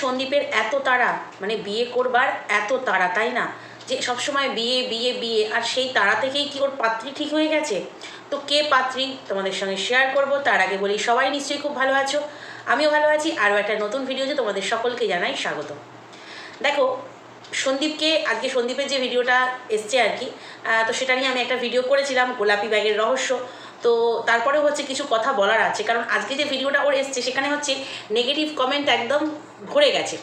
সন্দীপের এত তারা মানে বিয়ে করবার এত তারা, তাই না? যে সবসময় বিয়ে বিয়ে বিয়ে, আর সেই তারা থেকেই কি ওর পাত্রী ঠিক হয়ে গেছে? তো কে পাত্রী? তোমাদের সঙ্গে শেয়ার করব, তার আগে বলি, সবাই নিশ্চয়ই খুব ভালো আছো। আমিও ভালো আছি, আরও একটা নতুন ভিডিওতে তোমাদের সকলকে জানাই স্বাগত। দেখো, সন্দীপকে, আজকে সন্দীপের যে ভিডিওটা এসছে আর কি তো সেটা নিয়ে আমি একটা ভিডিও করেছিলাম, গোলাপি ব্যাগের রহস্য। তো তারপরে হচ্ছে কিছু কথা বলার আছে। কারণ আজকে যে ভিডিওটা ওর এসছে, সেখানে হচ্ছে নেগেটিভ কমেন্ট একদম ভরে গেছে।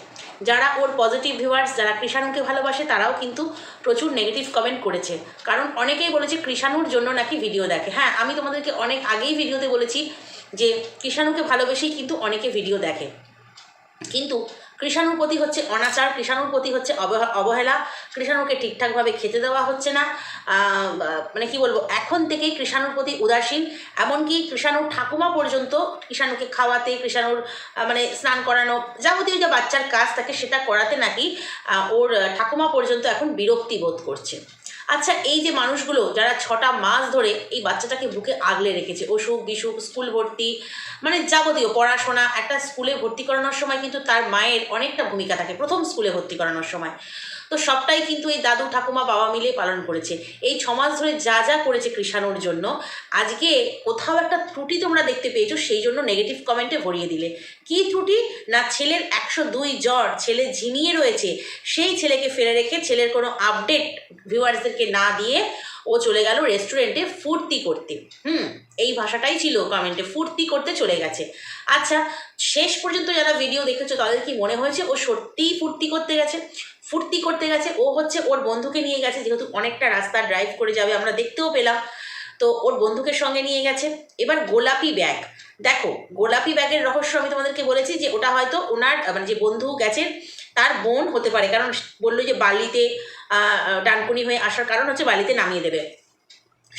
যারা ওর পজিটিভ ভিউয়ার্স যারা কৃষাণুকে ভালোবাসে, তারাও কিন্তু প্রচুর নেগেটিভ কমেন্ট করেছে। কারণ অনেকেই বলেছে কৃষাণুর জন্য নাকি ভিডিও দেখে। হ্যাঁ আমি তোমাদেরকে অনেক আগেই ভিডিওতে বলেছি যে কৃষাণুকে ভালোবেসেই কিন্তু অনেকে ভিডিও দেখে। কিন্তু কৃষাণুর প্রতি হচ্ছে অনাচার কৃষাণুর প্রতি হচ্ছে অবহেলা, কৃষাণুকে ঠিকঠাকভাবে খেতে দেওয়া হচ্ছে না। মানে কি বলব, এখন থেকেই কৃষাণুর প্রতি উদাসীন, এমনকি কৃষাণুর ঠাকুমা পর্যন্ত কৃষাণুকে খাওয়াতে, কৃষাণুর মানে স্নান করানো যাবতীয় যে বাচ্চার কাজ তাকে সেটা করাতে নাকি ওর ঠাকুমা পর্যন্ত এখন বিরক্তি বোধ করছে। আচ্ছা এই যে মানুষগুলো যারা ছটা মাস ধরে এই বাচ্চাটাকে বুকে আগলে রেখেছে, অসুখ বিসুখ, স্কুল ভর্তি মানে যাবতীয় পড়াশোনা, একটা স্কুলে ভর্তি করানোর সময় কিন্তু তার মায়ের অনেকটা ভূমিকা থাকে, প্রথম স্কুলে ভর্তি করানোর সময়। তো সবটাই কিন্তু এই দাদু ঠাকুমা বাবা মিলে পালন করেছে। এই ছমাস ধরে যা যা করেছে কৃষাণুর জন্য, আজকে কোথাও একটা ত্রুটি তোমরা দেখতে পেয়েছ, সেই জন্য নেগেটিভ কমেন্টে ভরিয়ে দিলে। কী ত্রুটি? না ছেলের একশো দুই জ্বর, ছেলে ঝিমিয়ে রয়েছে, সেই ছেলেকে ফেলে রেখে ছেলের কোনো আপডেট ভিউয়ার্সদেরকে না দিয়ে ও চলে গেল রেস্টুরেন্টে ফুর্তি করতে। হুম? এই ভাষাটাই ছিল কমেন্টে ফুর্তি করতে চলে গেছে। আচ্ছা শেষ পর্যন্ত যারা ভিডিও দেখেছ, তাদের কি মনে হয়েছে ও সত্যিই ফুর্তি করতে গেছে? ফুর্তি করতে গেছে, ও হচ্ছে ওর বন্ধুকে নিয়ে গেছে, যেহেতু অনেকটা রাস্তা ড্রাইভ করে যাবে, আমরা দেখতেও পেলাম। তো ওর বন্ধুকে সঙ্গে নিয়ে গেছে। এবার গোলাপি ব্যাগ দেখো, গোলাপি ব্যাগের রহস্য আমি তোমাদেরকে বলেছি যে ওটা হয়তো ওনার মানে যে বন্ধু গেছেন তার বোন হতে পারে। কারণ বলল যে বালিতে ডানকুনি হয়ে আসার কারণ হচ্ছে বালিতে নামিয়ে দেবে।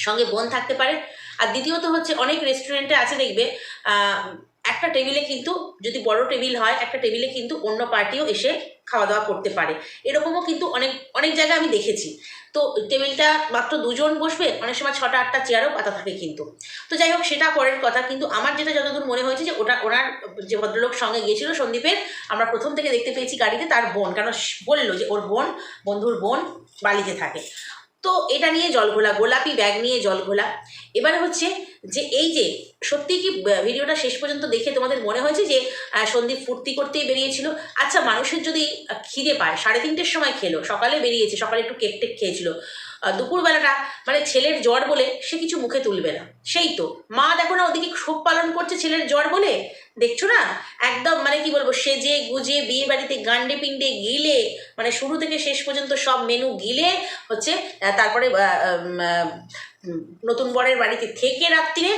সঙ্গে বোন থাকতে পারে। আর দ্বিতীয়ত হচ্ছে অনেক রেস্টুরেন্টে আছে দেখবে একটা টেবিলে কিন্তু যদি বড় টেবিল হয়, একটা টেবিলে কিন্তু অন্য পার্টিও এসে খাওয়া দাওয়া করতে পারে। এরকমও কিন্তু অনেক অনেক জায়গায় আমি দেখেছি। তো টেবিলটা মাত্র দুজন বসবে, অনেক সময় ছটা, আটটা চেয়ারও পাতা থাকে কিন্তু। তো যাই হোক, সেটা পরের কথা। কিন্তু আমার যেটা যতদূর মনে হয়েছে যে ওটা ওনার যে ভদ্রলোক সঙ্গে গিয়েছিল সন্দীপের, আমরা প্রথম থেকে দেখতে পেয়েছি গাড়িতে তার বোন। কারণ বলল যে ওর বোন, বন্ধুর বোন বালিতে থাকে। তো এটা নিয়ে জল ঘোলা, গোলাপি ব্যাগ নিয়ে জল ঘোলা। এবারে হচ্ছে যে এই যে, সত্যি কি ভিডিওটা শেষ পর্যন্ত দেখে তোমাদের মনে হয়েছে যে সন্দীপ ফুর্তি করতেই বেরিয়েছিল? আচ্ছা মানুষের যদি খিদে পায়, সাড়ে তিনটের সময় খেলো, সকালে বেরিয়েছে, সকালে একটু কেক টেক খেয়েছিল। দুপুরবেলাটা মানে ছেলের জ্বর বলে সে কিছু মুখে তুলবে না। সেই তো। মা দেখো না, ওদিকে শোক পালন করছে ছেলের জ্বর বলে? দেখছ না? একদম মানে কি বলব, সেজে গুজে বিয়ে বাড়িতে গান্ডে পিণ্ডে গিলে মানে শুরু থেকে শেষ পর্যন্ত সব মেনু গিলে, হচ্ছে তারপরে নতুন বরের বাড়িতে থেকে রাত্রিরে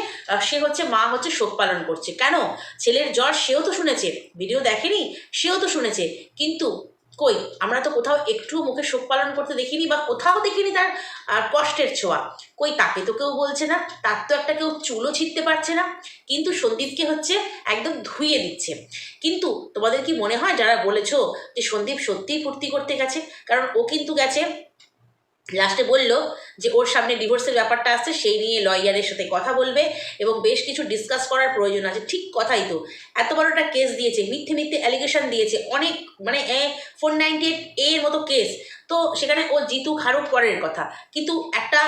সে হচ্ছে, মা হচ্ছে শোক পালন করছে। কেন? ছেলের জ্বর সেও তো শুনেছে, ভিডিও দেখেনি, সেও তো শুনেছে। কিন্তু কই? আমরা তো কোথাও একটু মুখে শোক পালন করতে দেখিনি বা কোথাও দেখিনি তার কষ্টের ছোঁয়া। কই, তাকে তো কেউ বলছে না, তার তো একটা কেউ চুলও ছিঁড়তে পারছে না। কিন্তু সন্দীপকে হচ্ছে একদম ধুইয়ে দিচ্ছে। কিন্তু তোমাদের কি মনে হয় যারা বলেছ যে সন্দীপ সত্যিই ফুর্তি করতে গেছে? কারণ ও কিন্তু গেছে লাস্টে বলল যে ওর সামনে ডিভোর্সের ব্যাপারটা আসছে সেই নিয়ে লয়ারের সাথে কথা বলবে এবং বেশ কিছু ডিসকাস করার প্রয়োজন আছে। ঠিক কথাই তো। এত বড় একটা কেস দিয়েছে, মিথ্যে মিথ্যে অ্যালিগেশন দিয়েছে, অনেক মানে ফোর নাইনটি এইট এর মতো কেস তো সেখানে ও জিতু খারুক পরের কথা। কিন্তু একটা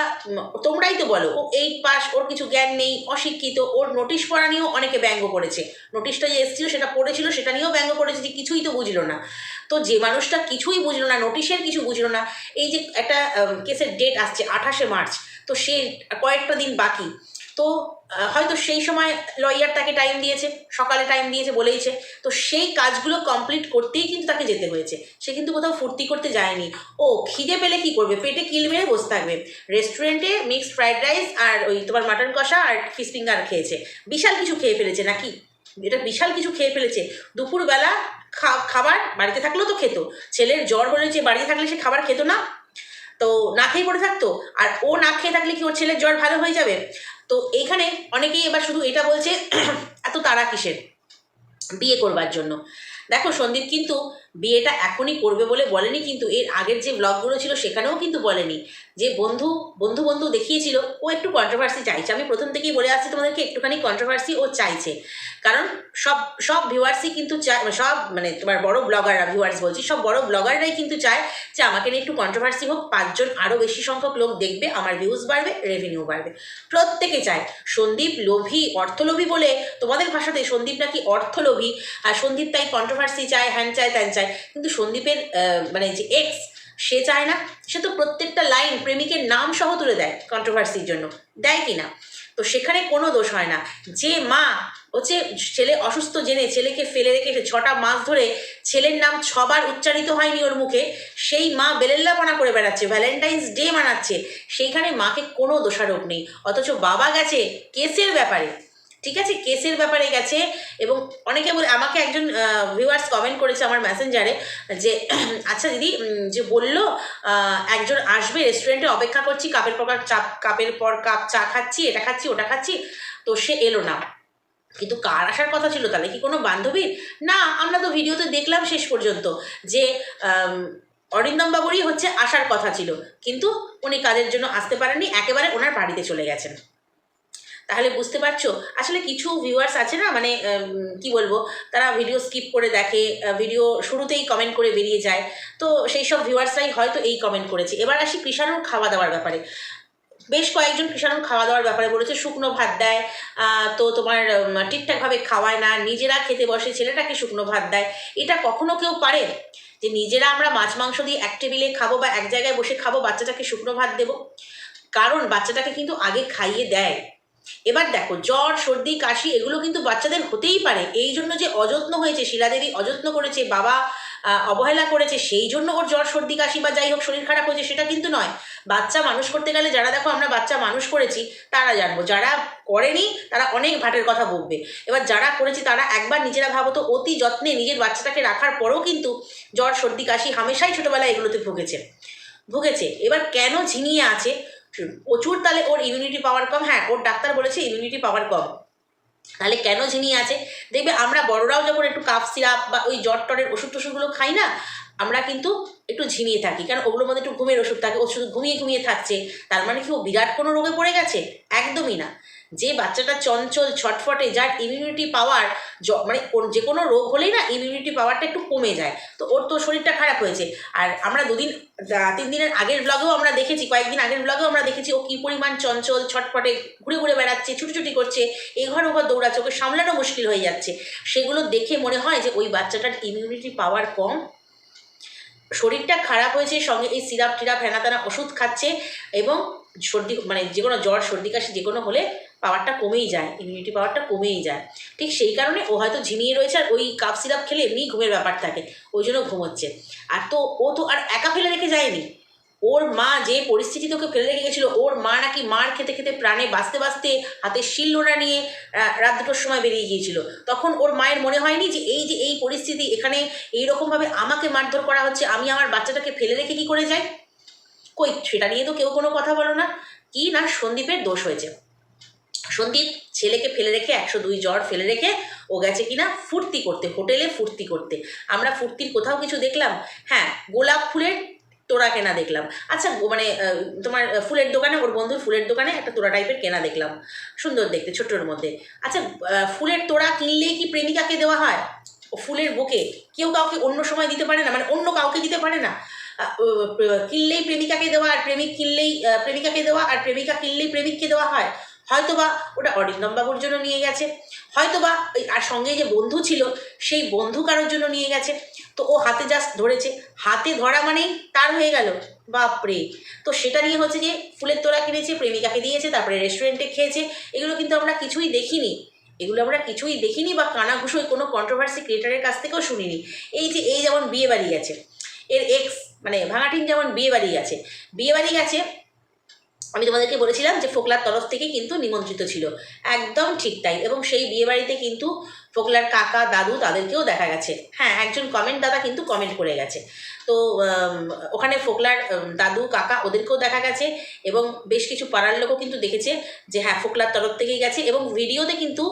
তোমরাই তো বলো, ও এইট পাস ওর কিছু জ্ঞান নেই, অশিক্ষিত, ওর নোটিশ পড়া নিয়েও অনেকে ব্যঙ্গ করেছে। নোটিশটা যে এসেছিল, সেটা পড়েছিল, সেটা নিয়েও ব্যঙ্গ করেছে যে কিছুই তো বুঝলো না। তো যে মানুষটা কিছুই বুঝলো না নোটিশের কিছু বুঝলো না, এই যে একটা কেসের ডেট আসছে আঠাশে মার্চ, তো সে কয়েকটা দিন বাকি। তো হয়তো সেই সময় লয়ার তাকে টাইম দিয়েছে, সকালে টাইম দিয়েছে বলেইছে তো সেই কাজগুলো কমপ্লিট করতেই কিন্তু তাকে যেতে হয়েছে। সে কিন্তু কোথাও ফুর্তি করতে যায়নি। ও খিদে পেলে কি করবে? পেটে কিল মেরে বসে থাকবে। রেস্টুরেন্টে মিক্সড ফ্রাইড রাইস আর ওই তোমার মাটন কষা আর ফিশ ফিঙ্গার খেয়েছে। বিশাল কিছু খেয়ে ফেলেছে নাকি? এটা বিশাল কিছু খেয়ে ফেলেছে। দুপুরবেলা খাবার বাড়িতে থাকলেও তো খেত। ছেলের জ্বর হলে যে বাড়িতে থাকলে সে খাবার খেত না। তো না খেয়ে পড়ে থাকতো? আর ও না খেয়ে থাকলে কি ওর ছেলের জ্বর ভালো হয়ে যাবে? তো এইখানে অনেকেই এবার শুধু এটা বলছে, এত তারা কিসের? বিয়ে করবার জন্য। দেখো সন্দীপ, কিন্তু বিয়েটা এখনই করবে বলে বলেনি, কিন্তু এর আগের যে ব্লগগুলো ছিল সেখানেও কিন্তু বলেনি। যে বন্ধু বন্ধু বন্ধু দেখিয়েছিল, ও একটু কন্ট্রোভার্সি চাইছে। আমি প্রথম থেকেই বলে আসছি তোমাদেরকে, একটুখানি কন্ট্রোভার্সি ও চাইছে। কারণ সব সব ভিউয়ার্সই কিন্তু চায় সব মানে তোমার বড় ব্লগাররা ভিউয়ার্স বলছি, সব বড় ব্লগাররাই কিন্তু চায় যে আমাকে নিয়ে একটু কন্ট্রোভার্সি হোক, পাঁচজন আরও বেশি সংখ্যক লোক দেখবে, আমার ভিউজ বাড়বে রেভিনিউ বাড়বে। প্রত্যেকে চায়। সন্দীপ লোভী, অর্থলোভী বলে তোমাদের ভাষাতে সন্দীপ নাকি অর্থলোভী? আর সন্দীপ তাই কন্ট্রোভার্সি চায়, হ্যান চায়, ত্যান চায়। কিন্তু সন্দীপের মানে যে এক্স সে চায় না। সে তো প্রত্যেকটা লাইন প্রেমিকের নাম সহ তুলে দেয় কন্ট্রোভার্সির জন্য। দেয় কি না? তো সেখানে কোনো দোষ হয় না। যে মা হচ্ছে ছেলে অসুস্থ জেনে ছেলেকে ফেলে রেখে ছটা মাস ধরে ছেলের নাম ছবার উচ্চারিত হয়নি ওর মুখে, সেই মা বেলেল্লাপনা করে বেড়াচ্ছে ভ্যালেন্টাইন্স ডে মানাচ্ছে। সেইখানে মাকে কোনো দোষারোপ নেই। অথচ বাবা গেছে কেসের ব্যাপারে। ঠিক আছে? কেসের ব্যাপারে গেছে এবং অনেকে বলে, আমাকে একজন ভিউয়ার্স কমেন্ট করেছে আমার মেসেঞ্জারে যে আচ্ছা দিদি যে বলল একজন আসবে রেস্টুরেন্টে অপেক্ষা করছি, কাপের পর কাপ কাপের পর কাপ চা খাচ্ছি, এটা খাচ্ছি, ওটা খাচ্ছি, তো সে এলো না। কিন্তু কার আসার কথা ছিল? তাহলে কি কোনো বান্ধবীর? না, আমরা তো ভিডিওতে দেখলাম শেষ পর্যন্ত যে অরিন্দম বাবুরই হচ্ছে আসার কথা ছিল। কিন্তু উনি কাজের জন্য আসতে পারেননি, একেবারে ওনার বাড়িতে চলে গেছেন। তাহলে বুঝতে পারছ? আসলে কিছু ভিউয়ার্স আছে না মানে কি বলব, তারা ভিডিও স্কিপ করে দেখে ভিডিও শুরুতেই কমেন্ট করে বেরিয়ে যায়। তো সেই সব ভিউয়ার্সরাই হয়তো এই কমেন্ট করেছে। এবার আসি কৃষাণুর খাওয়া দাওয়ার ব্যাপারে। বেশ কয়েকজন কৃষাণুর খাওয়া দাওয়ার ব্যাপারে বলেছে, শুকনো ভাত দেয় তো তোমার ঠিকঠাকভাবে খাওয়ায় না, নিজেরা খেতে বসে, ছেলেটাকে শুকনো ভাত দেয়। এটা কখনো কেউ পারে? যে নিজেরা আমরা মাছ, মাংস দিয়ে এক টেবিলে খাব বা এক জায়গায় বসে খাব, বাচ্চাটাকে শুকনো ভাত দেবো? কারণ বাচ্চাটাকে কিন্তু আগে খাইয়ে দেয়। এবার দেখো, জ্বর, সর্দি, কাশি, এগুলো কিন্তু বাচ্চাদের হতেই পারে। এই জন্য যে অযত্ন হয়েছে শিলাদেবী অযত্ন করেছে, বাবা অবহেলা করেছে, সেই জন্য ওর জ্বর, সর্দি, কাশি বা যাই হোক শরীর খারাপ হয়েছে, সেটা কিন্তু নয়। বাচ্চা মানুষ করতে গেলে যারা দেখো আমরা বাচ্চা মানুষ করেছি, তারা জানব। যারা করেনি, তারা অনেক ভাটের কথা বকবে। এবার যারা করেছি, তারা একবার নিজেরা ভাবো তো, অতি যত্নে নিজের বাচ্চাটাকে রাখার পরেও কিন্তু জ্বর, সর্দি, কাশি হামেশাই ছোটোবেলায় এগুলোতে ভুগেছে। ভুগেছে। এবার কেন ঝিমিয়ে আছে? প্রচুর তাহলে ওর ইমিউনিটি পাওয়ার কম। হ্যাঁ ওর ডাক্তার বলেছে ইমিউনিটি পাওয়ার কম। তাহলে কেন ঝিনি আছে? দেখবে আমরা বড়রাও যখন একটু কাফ সিরাপ বা ওই জ্বর টরের ওষুধ টষুধগুলো খাই না আমরা কিন্তু একটু ঝিমিয়ে থাকি, কারণ ওগুলোর মধ্যে একটু ঘুমের ওষুধ থাকে, ও শুধু ঘুমিয়ে ঘুমিয়ে থাকছে। তার মানে কি ও বিরাট কোনো রোগে পড়ে গেছে? একদমই না। যে বাচ্চাটা চঞ্চল, ছটফটে, যার ইমিউনিটি পাওয়ার মানে যে কোনো রোগ হলেই না ইমিউনিটি পাওয়ারটা একটু কমে যায়। তো ওর তো শরীরটা খারাপ হয়েছে। আর আমরা দুদিন তিন দিনের আগের ব্লগেও আমরা দেখেছি, কয়েকদিন আগের ব্লগেও আমরা দেখেছি, ও কী পরিমাণ চঞ্চল, ছটফটে, ঘুরে ঘুরে বেড়াচ্ছে, ছুটোছুটি করছে এ এঘর ওঘর দৌড়াচ্ছে ওকে সামলানো মুশকিল হয়ে যাচ্ছে। সেগুলো দেখে মনে হয় যে ওই বাচ্চাটার ইমিউনিটি পাওয়ার কম? শরীরটা খারাপ হয়েছে, সঙ্গে এই সিরাপ টিরাপ, হেনা তেনা ওষুধ খাচ্ছে এবং সর্দি মানে যে কোনো জ্বর, সর্দি কাশি যে কোনো হলে পাওয়ারটা কমেই যায় ইমিউনিটি পাওয়ারটা কমেই যায়। ঠিক সেই কারণে ও হয়তো ঝিমিয়ে রয়েছে আর ওই কাপ সিরাপ খেলে এমনি ঘুমের ব্যাপার থাকে, ওই জন্য ঘুমোচ্ছে। আর তো ও তো আর একা ফেলে রেখে যায়নি। ওর মা যে পরিস্থিতিতে ওকে ফেলে রেখে গেছিল, ওর মা নাকি মার খেতে খেতে প্রাণে বাঁচতে বাঁচতে হাতে শিলনোড়া নিয়ে রাত দুটোর সময় বেরিয়ে গিয়েছিল। তখন ওর মায়ের মনে হয়নি যে এই যে এই পরিস্থিতি, এখানে এইরকমভাবে আমাকে মারধর করা হচ্ছে, আমি আমার বাচ্চাটাকে ফেলে রেখে কি করে যাই? কই, সেটা নিয়ে তো কেউ কোনো কথা বলো না। কি না সন্দীপের দোষ হয়েছে? সন্দীপ ছেলেকে ফেলে রেখে, একশো দুই জ্বর ফেলে রেখে, ও গেছে কিনা ফুর্তি করতে, হোটেলে ফুর্তি করতে। আমরা ফুর্তির কোথাও কিছু দেখলাম? হ্যাঁ গোলাপ ফুলের তোড়া কেনা দেখলাম। আচ্ছা মানে তোমার ফুলের দোকানে, ওর বন্ধুর ফুলের দোকানে একটা তোড়া টাইপের কেনা দেখলাম। সুন্দর দেখতে, ছোট্টর মধ্যে। আচ্ছা ফুলের তোড়া কিনলেই কি প্রেমিকাকে দেওয়া হয়? ও ফুলের বুকে? কেউ কাউকে অন্য সময় দিতে পারে না? মানে অন্য কাউকে দিতে পারে না? কিনলেই প্রেমিকাকে দেওয়া আর প্রেমিক কিনলেই প্রেমিকাকে দেওয়া আর প্রেমিকা কিনলেই প্রেমিককে দেওয়া হয়? হয়তোবা ওটা অরিন্দম বাবুর জন্য নিয়ে গেছে, হয়তোবা আর সঙ্গে যে বন্ধু ছিল, সেই বন্ধু কারোর জন্য নিয়ে গেছে। তো ও হাতে জাস্ট ধরেছে, হাতে ধরা মানেই তার হয়ে গেল। বাপরে! তো সেটা নিয়ে হচ্ছে যে ফুলের তোড়া কিনেছে, প্রেমিকাকে দিয়েছে, তারপরে রেস্টুরেন্টে খেয়েছে, এগুলো কিন্তু আমরা কিছুই দেখিনি। এগুলো আমরা কিছুই দেখিনি বা কানাঘুষোয় কোনো কন্ট্রোভার্সি ক্রিয়েটারের কাছ থেকেও শুনিনি। এই যে এই যেমন বিয়ে বাড়ি গেছে, এর এক্স মানে ভাঙাটিন যেমন বিয়ে বাড়ি গেছে বিয়ে বাড়ি গেছে আমি তোমাদেরকে বলেছিলাম যে ফোকলার তরফ থেকে কিন্তু নিমন্ত্রিত ছিল। একদম ঠিক তাই এবং সেই বিয়েবাড়িতে কিন্তু ফোকলার কাকা, দাদু তাদেরকেও দেখা গেছে। হ্যাঁ একজন কমেন্ট দাদা কিন্তু কমেন্ট করে গেছে। তো ওখানে ফোকলার দাদু, কাকা ওদেরকেও দেখা গেছে এবং বেশ কিছু পাড়ার লোকও কিন্তু দেখেছে যে হ্যাঁ ফোকলার তরফ থেকেই গেছে এবং ভিডিওতে কিন্তু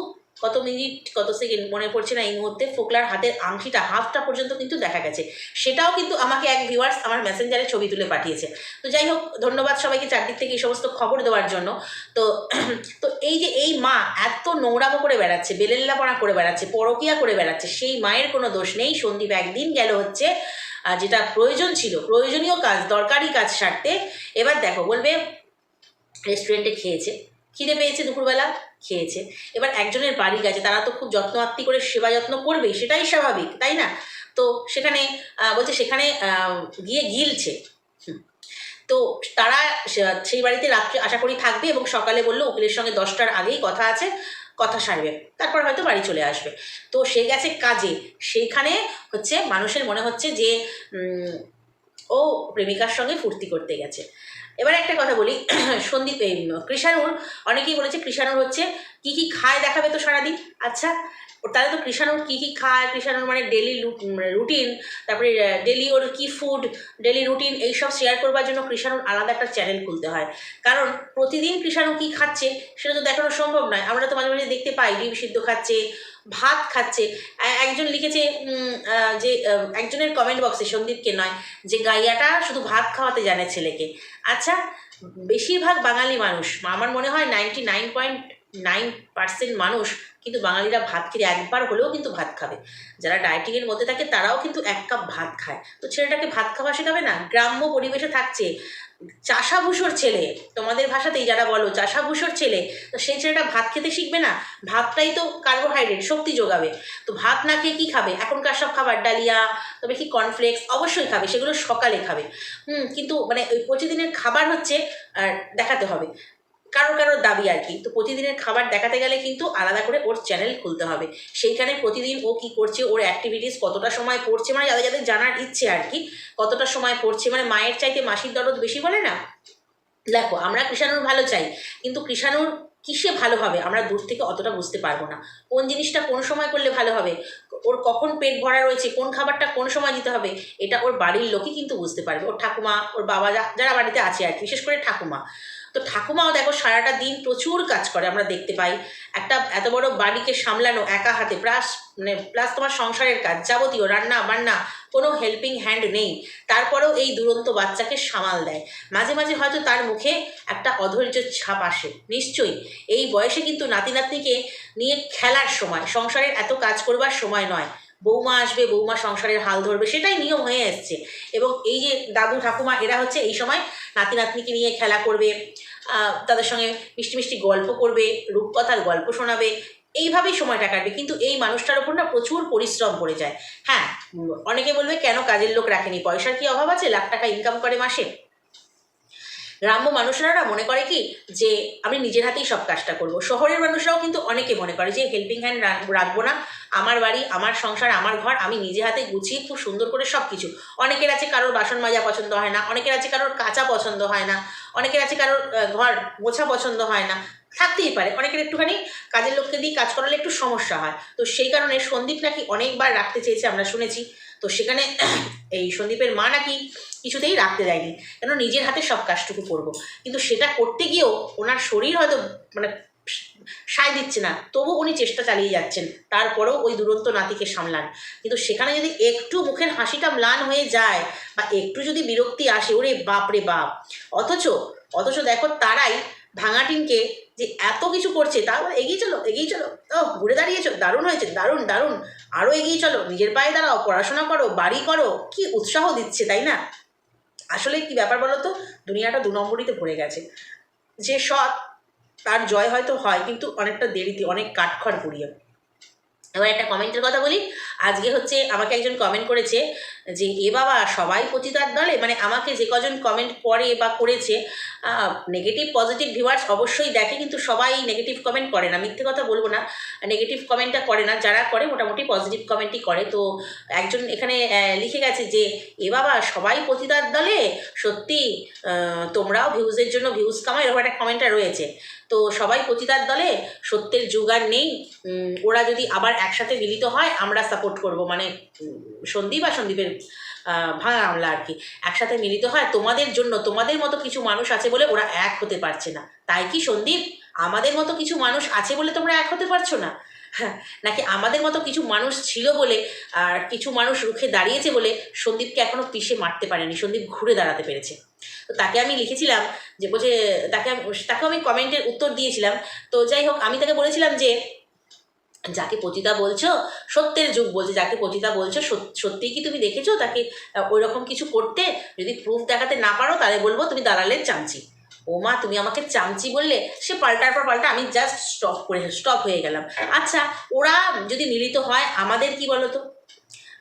কত মিনিট, কত সেকেন্ড মনে পড়ছে না এই মুহূর্তে। ফোকলার হাতের আংটিটা, হাফটা পর্যন্ত কিন্তু দেখা গেছে। সেটাও কিন্তু আমাকে এক ভিউয়ার্স আমার মেসেঞ্জারে ছবি তুলে পাঠিয়েছে। তো যাই হোক, ধন্যবাদ সবাইকে চারদিক থেকে এই সমস্ত খবর দেওয়ার জন্য। তো তো এই যে এই মা এত নোংরামো করে বেড়াচ্ছে, বেলেল্লাপনা করে বেড়াচ্ছে, পরকিয়া করে বেড়াচ্ছে, সেই মায়ের কোনো দোষ নেই। সন্দীপ একদিন গেল হচ্ছে যেটা প্রয়োজন ছিল, প্রয়োজনীয় কাজ, দরকারি কাজ সারতে। এবার দেখো, বলবে রেস্টুরেন্টে খেয়েছে। খিদে পেয়েছে দুপুরবেলা। খেয়েছে। এবার একজনের বাড়ি গেছে, তারা তো খুব যত্ন আত্মি করে, সেবা যত্ন করবেই সেটাই স্বাভাবিক, তাই না? তো সেখানে বলছে সেখানে গিয়ে গিলছে। তো তারা সেই বাড়িতে রাত্রে আশা করি থাকবে এবং সকালে বলল, উকিলের সঙ্গে দশটার আগেই কথা আছে, কথা সারবে। তারপর হয়তো বাড়ি চলে আসবে। তো সে গেছে কাজে। সেইখানে হচ্ছে, মানুষের মনে হচ্ছে যে ও প্রেমিকার সঙ্গে ফুর্তি করতে গেছে। এবার একটা কথা বলি, সন্দীপ কৃষাণুর অনেকেই বলেছে কৃষাণুর হচ্ছে কি কি খায় দেখাবে তো সারাদিন? আচ্ছা তাহলে তো কৃষাণুর কী কী খায় কৃষাণুর মানে ডেলি রুটিন তারপরে ডেলি ওর কী ফুড ডেলি রুটিন এইসব শেয়ার করবার জন্য কৃষাণুর আলাদা একটা চ্যানেল খুলতে হয়। কারণ প্রতিদিন কৃষাণু কী খাচ্ছে, সেটা তো দেখানো সম্ভব নয়। আমরা তো মাঝে মাঝে দেখতে পাই, ডিম সিদ্ধ খাচ্ছে ভাত খাচ্ছে। একজন লিখেছে যে একজনের কমেন্ট বক্সে সন্দীপকে নয়, যে গাইয়াটা শুধু ভাত খাওয়াতে জানে ছেলেকে। আচ্ছা বেশিরভাগ বাঙালি মানুষ, আমার মনে হয় ninety nine point nine percent মানুষ কিন্তু বাঙালিরা ভাত খেলে একবার হলেও কিন্তু ভাত খাবে। যারা ডায়েটিংয়ের মধ্যে থাকে, তারাও কিন্তু এক কাপ ভাত খায়। তো ছেলেটাকে ভাত খাওয়া শেখাবে না? গ্রাম্য পরিবেশে থাকছে। চাষাভূষর ছেলে, তোমাদের ভাষাতেই যারা বলো, চাষাভূষর ছেলে, তো সেই ছেলেটা ভাত খেতে শিখবে না? ভাতটাই তো কার্বোহাইড্রেট শক্তি যোগাবে। তো ভাত না খেয়ে কী খাবে? এখনকার সব খাবার, ডালিয়া, তবে কি কর্নফ্লেক্স অবশ্যই খাবে, সেগুলো সকালে খাবে। হুম, কিন্তু মানে ওই প্রতিদিনের খাবার হচ্ছে আর দেখাতে হবে। কারও কারোর দাবি আর কি। তো প্রতিদিনের খাবার দেখাতে গেলে কিন্তু আলাদা করে ওর চ্যানেল খুলতে হবে। সেইখানে প্রতিদিন ও কি করছে, ওর অ্যাক্টিভিটিস কতটা সময় পড়ছে মানে যাদের যাদের জানার ইচ্ছে আর কি, কতটা সময় পড়ছে মানে মায়ের চাইতে মাসির দরদ বেশি বলে না? দেখো, আমরা কৃষাণুর ভালো চাই, কিন্তু কৃষাণুর কিসে ভালো হবে, আমরা দূর থেকে অতটা বুঝতে পারব না। কোন জিনিসটা কোন সময় করলে ভালো হবে? ওর কখন পেট ভরা রয়েছে, কোন খাবারটা কোন সময় দিতে হবে, এটা ওর বাড়ির লোকই কিন্তু বুঝতে পারবে। ওর ঠাকুমা, ওর বাবা যারা বাড়িতে আছে আর কি, বিশেষ করে ঠাকুমা। তো ঠাকুমাও দেখো সারাটা দিন প্রচুর কাজ করে, আমরা দেখতে পাই। একটা এত বড় বাড়িকে সামলানো একা হাতে, প্লাস মানে প্লাস তোমার সংসারের কাজ, যাবতীয় রান্না বান্না, কোনো হেল্পিং হ্যান্ড নেই। তারপরেও এই দুরন্ত বাচ্চাকে সামাল দেয়। মাঝে মাঝে হয়তো তার মুখে একটা অধৈর্য ছাপ আসে, নিশ্চয়ই। এই বয়সে কিন্তু নাতি নাতনিকে নিয়ে খেলার সময়, সংসারের এত কাজ করবার সময় নয়। বৌমা আসবে, বৌমা সংসারের হাল ধরবে, সেটাই নিয়ম হয়ে এসছে। এবং এই যে দাদু, ঠাকুমা, এরা হচ্ছে এই সময় নাতি, নাতনিকে নিয়ে খেলা করবে তাদের সঙ্গে মিষ্টি মিষ্টি গল্প করবে, রূপকথার গল্প শোনাবে, এইভাবেই সময়টা কাটবে। কিন্তু এই মানুষটার ওপর না প্রচুর পরিশ্রম পড়ে যায়। হ্যাঁ অনেকে বলবে, কেন কাজের লোক রাখেনি? পয়সার কি অভাব আছে? লাখ টাকা ইনকাম করে মাসে? গ্রাম্য মানুষেরা মনে করে কি যে আমি নিজের হাতেই সব কাজটা করব। শহরের মানুষরাও কিন্তু অনেকে মনে করে যে হেল্পিং হ্যান্ড রাখব না। আমার বাড়ি, আমার সংসার, আমার ঘর, আমি নিজে হাতে গুছিয়ে খুব সুন্দর করে সব কিছু অনেকের আছে কারোর বাসন মাজা পছন্দ হয় না, অনেকের আছে কারোর কাঁচা পছন্দ হয় না, অনেকের আছে কারোর ঘর মোছা পছন্দ হয় না। থাকতেই পারে, অনেকের একটুখানি কাজের লোককে দিয়ে কাজ করালে একটু সমস্যা হয়। তো সেই কারণে সন্দীপ নাকি অনেকবার রাখতে চেয়েছে আমরা শুনেছি। তো সেখানে এই সন্দীপের মা নাকি কিছুতেই রাখতে দেয়নি কেন নিজের হাতে সব কাজটুকু করব। কিন্তু সেটা করতে গিয়েও ওনার শরীর হয়তো মানে সায় দিচ্ছে না তবু উনি চেষ্টা চালিয়ে যাচ্ছেন, তারপরেও ওই দুরন্ত নাতিকে সামলান। কিন্তু সেখানে যদি একটু মুখের হাসিটা ম্লান হয়ে যায় বা একটু যদি বিরক্তি আসে, ওরে বাপ রে বাপ! অথচ অথচ দেখো তারাই ভাঙাটিনকে যে এত কিছু করছে, তারপর এগিয়ে চলো এগিয়ে চলো। ও ঘুরে দাঁড়িয়েছো, দারুণ হয়েছে, দারুণ দারুণ। আরও এগিয়ে চলো, নিজের পায়ে দাঁড়াও, পড়াশোনা করো, বাড়ি করো। কি উৎসাহ দিচ্ছে, তাই না? আসলে কি ব্যাপার বলো তো দুনিয়াটা দু নম্বরিতে ভরে গেছে। যে সৎ, তার জয় হয়তো হয়, কিন্তু অনেকটা দেরিতে, অনেক কাঠখড় পুড়িয়ে। এবার একটা কমেন্টের কথা বলি। আজকে হচ্ছে আমাকে একজন কমেন্ট করেছে যে, এ বাবা, সবাই পতিতার দলে? মানে আমাকে যে কজন কমেন্ট করে বা করেছে নেগেটিভ পজিটিভ ভিউয়ার্স অবশ্যই দেখে, কিন্তু সবাই নেগেটিভ কমেন্ট করে না। মিথ্যে কথা বলব না। নেগেটিভ কমেন্টটা করে না। যারা করে, মোটামুটি পজিটিভ কমেন্টই করে। তো একজন এখানে লিখে গেছে যে, এ বাবা, সবাই পতিতার দলে? সত্যি তোমরাও ভিউজের জন্য ভিউজ কামাও। এরকম একটা কমেন্টটা রয়েছে। তো সবাই পতিতার দলে, সত্যের যুগার নেই। ওরা যদি আবার একসাথে মিলিত হয়, আমরা সাপোর্ট করব। মানে সন্দীপ আর সন্দীপের ভাঙা আমলা আর কি। একসাথে মিলিত হয়, তোমাদের জন্য, তোমাদের মতো কিছু মানুষ আছে বলে ওরা এক হতে পারছে না। তাই কি সন্দীপ, আমাদের মতো কিছু মানুষ আছে বলে তোমরা এক হতে পারছ না? হ্যাঁ নাকি আমাদের মতো কিছু মানুষ ছিল বলে, আর কিছু মানুষ রুখে দাঁড়িয়েছে বলে সন্দীপকে এখনও পিষে মারতে পারেনি? সন্দীপ ঘুরে দাঁড়াতে পেরেছে। তো তাকে আমি লিখেছিলাম যে বলছে, তাকে তাকেও আমি কমেন্টের উত্তর দিয়েছিলাম। তো যাই হোক, আমি তাকে বলেছিলাম যে, যাকে পতিতা বলছো, সত্যের যুগ বলছে, যাকে পতিতা বলছো সত্যি কি তুমি দেখেছ? তাকে ওই রকম কিছু করতে, যদি প্রুফ দেখাতে না পারো, তাহলে বলব তুমি দালালের চামচি। ও মা, তুমি আমাকে চামচি বললে? সে পাল্টার পর পাল্টা আমি জাস্ট স্টপ করে স্টপ হয়ে গেলাম। আচ্ছা ওরা যদি মিলিত হয়, আমাদের কি বলো তো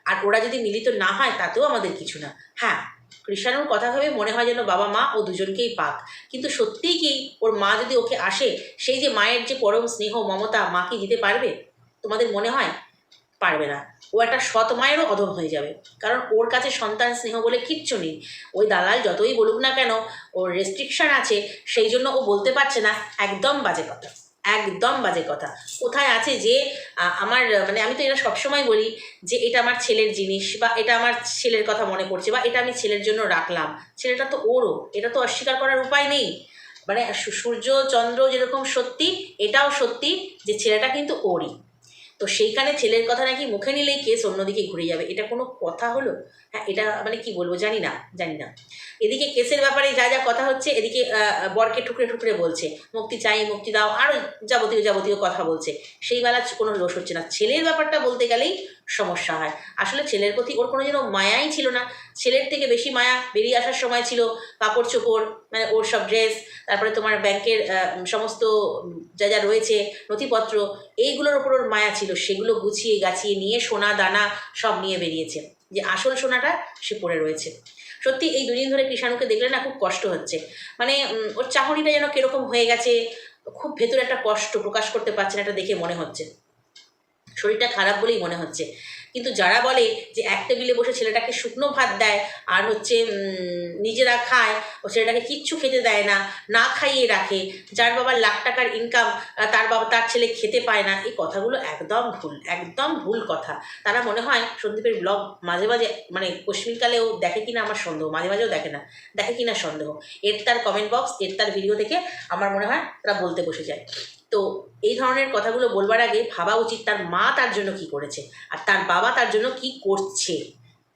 আর ওরা যদি মিলিত না হয়, তাতেও আমাদের কিছু না। হ্যাঁ কৃষাণুর কথা ভেবে মনে হয় যেন বাবা মা ও দুজনকেই পাক। কিন্তু সত্যিই কি ওর মা যদি ওকে আসে, সেই যে মায়ের যে পরম স্নেহ মমতা মা কি দিতে পারবে? তোমাদের মনে হয়? পারবে না। ও একটা সৎ মায়েরও অধম হয়ে যাবে। কারণ ওর কাছে সন্তান স্নেহ বলে কিচ্ছু নেই। ওই দালাল যতই বলুক না কেন, ওর রেস্ট্রিকশন আছে, সেই জন্য ও বলতে পারছে না, একদম বাজে কথা। একদম বাজে কথা। কোথায় আছে যে আমার মানে আমি তো এটা সবসময় বলি যে, এটা আমার ছেলের জিনিস বা এটা আমার ছেলের কথা মনে পড়ছে বা এটা আমি ছেলের জন্য রাখলাম। ছেলেটা তো ওরও, এটা তো অস্বীকার করার উপায় নেই। মানে সূর্য, চন্দ্র যেরকম সত্যি, এটাও সত্যি যে ছেলেটা কিন্তু ওরই। তো সেইখানে ছেলের কথা নাকি মুখে নিলেই কেস অন্যদিকে ঘুরে যাবে। এটা কোনো কথা হলো? হ্যাঁ এটা মানে কি বলব জানি না জানি না। এদিকে কেসের ব্যাপারে যা যা কথা হচ্ছে, এদিকে বরকে ঠুকরে ঠুকরে বলছে, মুক্তি চাই, মুক্তি দাও আরও যাবতীয় যাবতীয় কথা বলছে। সেই বেলা কোনো দোষ হচ্ছে না। ছেলের ব্যাপারটা বলতে গেলেই সমস্যা হয়। আসলে ছেলের প্রতি ওর কোনো যেন মায়াই ছিল না। ছেলের থেকে বেশি মায়া বেরিয়ে আসার সময় ছিল। কাপড় চোপড় মানে ওর সব ড্রেস তারপরে তোমার ব্যাংকের সমস্ত যা যা রয়েছে, নথিপত্র, এইগুলোর ওপর ওর মায়া ছিল। সেগুলো গুছিয়ে, গাছিয়ে নিয়ে, সোনা, দানা সব নিয়ে বেরিয়েছে। যে আসল সোনাটা সে পড়ে রয়েছে। সত্যি এই দুদিন ধরে কৃষাণুকে দেখলে না খুব কষ্ট হচ্ছে। মানে ওর চাহনিটা যেন কীরকম হয়ে গেছে, খুব ভেতরে একটা কষ্ট প্রকাশ করতে পারছে না এটা দেখে মনে হচ্ছে। শরীরটা খারাপ বলেই মনে হচ্ছে। কিন্তু যারা বলে যে এক টেবিলে বসে ছেলেটাকে শুকনো ভাত দেয় আর হচ্ছে নিজেরা খায়, ও ছেলেটাকে কিচ্ছু খেতে দেয় না না খাইয়ে রাখে, যার বাবার লাখ টাকার ইনকাম তার বাবা, তার ছেলে খেতে পায় না, এই কথাগুলো একদম ভুল একদম ভুল কথা। তারা মনে হয় সন্দীপের ব্লগ মাঝে মাঝে মানে কশ্মীরকালেও দেখে কিনা আমার সন্দেহ, মাঝে মাঝেও দেখে না, দেখে কিনা সন্দেহ। এর তার কমেন্ট বক্স এর তার ভিডিও থেকে আমার মনে হয় তারা বলতে বসে যায়। তো এই ধরনের কথাগুলো বলবার আগে ভাবা উচিত তার মা তার জন্য কি করেছে আর তার বাবা তার জন্য কি করছে।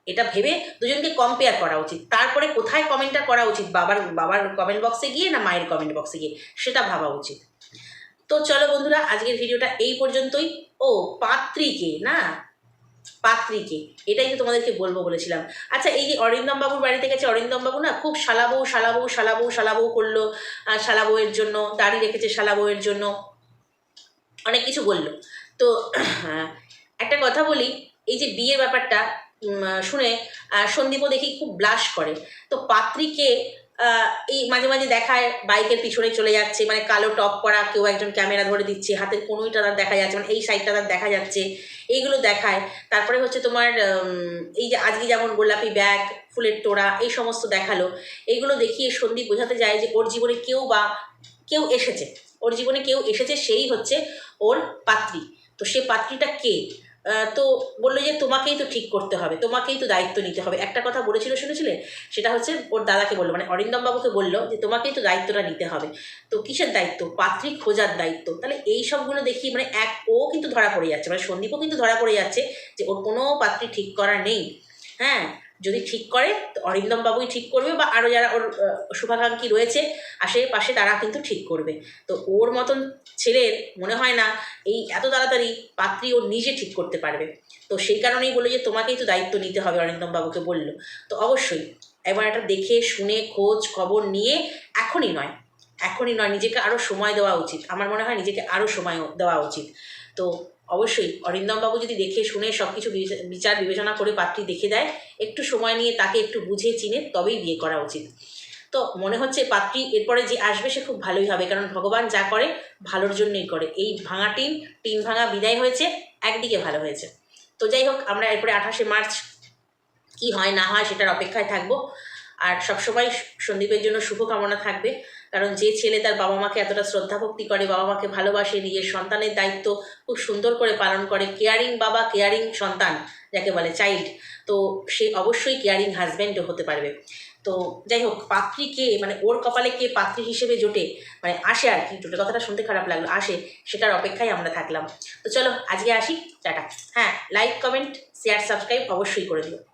এটা ভেবে দুজনকে কম্পেয়ার করা উচিত। তারপরে কোথায় কমেন্টটা করা উচিত? বাবার বাবার কমেন্ট বক্সে গিয়ে না মায়ের কমেন্ট বক্সে গিয়ে? সেটা ভাবা উচিত। তো চলো বন্ধুরা, আজকের ভিডিওটা এই পর্যন্তই। ও, পাত্রীকে না? পাত্রীকে, এটাই তো তোমাদেরকে বলব বলেছিলাম। আচ্ছা এই যে অরিন্দম বাবুর বাড়িতে গেছে অরিন্দম বাবু না খুব শালাবউ শালাবউ শালাবউ শালাবউ করল শালাবউয়ের জন্য, দাড়ি রেখেছে শালাবউয়ের জন্য। অনেক কিছু বলল। তো একটা কথা বলি, এই যে বিয়ের ব্যাপারটা শুনে সন্দীপও দেখি খুব ব্লাশ করে। তো পাত্রীকে এই মাঝে মাঝে দেখায় বাইকের পিছনে চলে যাচ্ছে মানে কালো টপ করা কেউ একজন ক্যামেরা ধরে দিচ্ছে, হাতের কোনোইটা তার দেখা যাচ্ছে মানে এই সাইডটা তার দেখা যাচ্ছে, এইগুলো দেখায়। তারপরে হচ্ছে তোমার এই যে আজকে যেমন গোলাপি ব্যাগ, ফুলের তোড়া, এই সমস্ত দেখাল। এইগুলো দেখিয়ে সন্দীপ বোঝাতে যায় যে ওর জীবনে কেউ বা কেউ এসেছে। ওর জীবনে কেউ এসেছে, সেই হচ্ছে ওর পাত্রী। তো সে পাত্রীটা কে? তো বলল যে তোমাকেই তো ঠিক করতে হবে, তোমাকেই তো দায়িত্ব নিতে হবে। একটা কথা বলেছিল, শুনেছিলে? সেটা হচ্ছে ওর দাদাকে বলল মানে অরিন্দম বাবুকে বলল যে তোমাকেই তো দায়িত্বটা নিতে হবে। তো কিসের দায়িত্ব? পাত্রী খোঁজার দায়িত্ব। তাহলে এই সবগুলো দেখি মানে এক, ও কিন্তু ধরা পড়ে যাচ্ছে মানে সন্দীপও কিন্তু ধরা পড়ে যাচ্ছে যে ওর কোনো পাত্রী ঠিক করা নেই। হ্যাঁ? যদি ঠিক করে অরিন্দম বাবুই ঠিক করবে বা আরও যারা ওর শুভাকাঙ্ক্ষী রয়েছে, আশেপাশে তারা কিন্তু ঠিক করবে। তো ওর মতন ছেলের মনে হয় না এই এত তাড়াতাড়ি পাত্রী ও নিজে ঠিক করতে পারবে। তো সেই কারণেই বলল যে, তোমাকেই তো দায়িত্ব নিতে হবে অরিন্দম বাবুকে বলল। তো অবশ্যই, এবার এটা দেখে, শুনে, খোঁজ, খবর নিয়ে এখনই নয়। এখনই নয়, নিজেকে আরও সময় দেওয়া উচিত। আমার মনে হয় নিজেকে আরও সময় দেওয়া উচিত। তো অবশ্যই অরিন্দম বাবু যদি দেখে শুনে সব কিছু বিচার বিবেচনা করে পাত্রী দেখে দেয়, একটু সময় নিয়ে তাকে একটু বুঝে চিনে, তবেই বিয়ে করা উচিত। তো মনে হচ্ছে পাত্রী এরপরে যে আসবে সে খুব ভালোই হবে, কারণ ভগবান যা করে, ভালোর জন্যই করে। এই ভাঙা টিন টিন ভাঙা বিদায় হয়েছে, একদিকে ভালো হয়েছে। তো যাই হোক, আমরা এরপরে আঠাশে মার্চ, কি হয় না হয় সেটার অপেক্ষায় থাকব। আর সবসময় সন্দীপের জন্য শুভকামনা থাকবে। কারণ যে ছেলে তার বাবা মাকে এতটা শ্রদ্ধা ভক্তি করে, বাবা মাকে ভালোবাসে, নিজের সন্তানের দায়িত্ব খুব সুন্দর করে পালন করে কেয়ারিং বাবা কেয়ারিং সন্তান যাকে বলে চাইল্ড তো সে অবশ্যই কেয়ারিং হাজব্যান্ডও হতে পারবে। তো যাই হোক পাত্রী কে মানে ওর কপালে কে পাত্রী হিসেবে জোটে মানে আসে আর কি, জোটে। কথাটা শুনতে খারাপ লাগল, আসে, সেটার অপেক্ষায় আমরা থাকলাম। তো চলো, আজকে আসি, টাটা। হ্যাঁ লাইক কমেন্ট শেয়ার সাবস্ক্রাইব অবশ্যই করে দিও।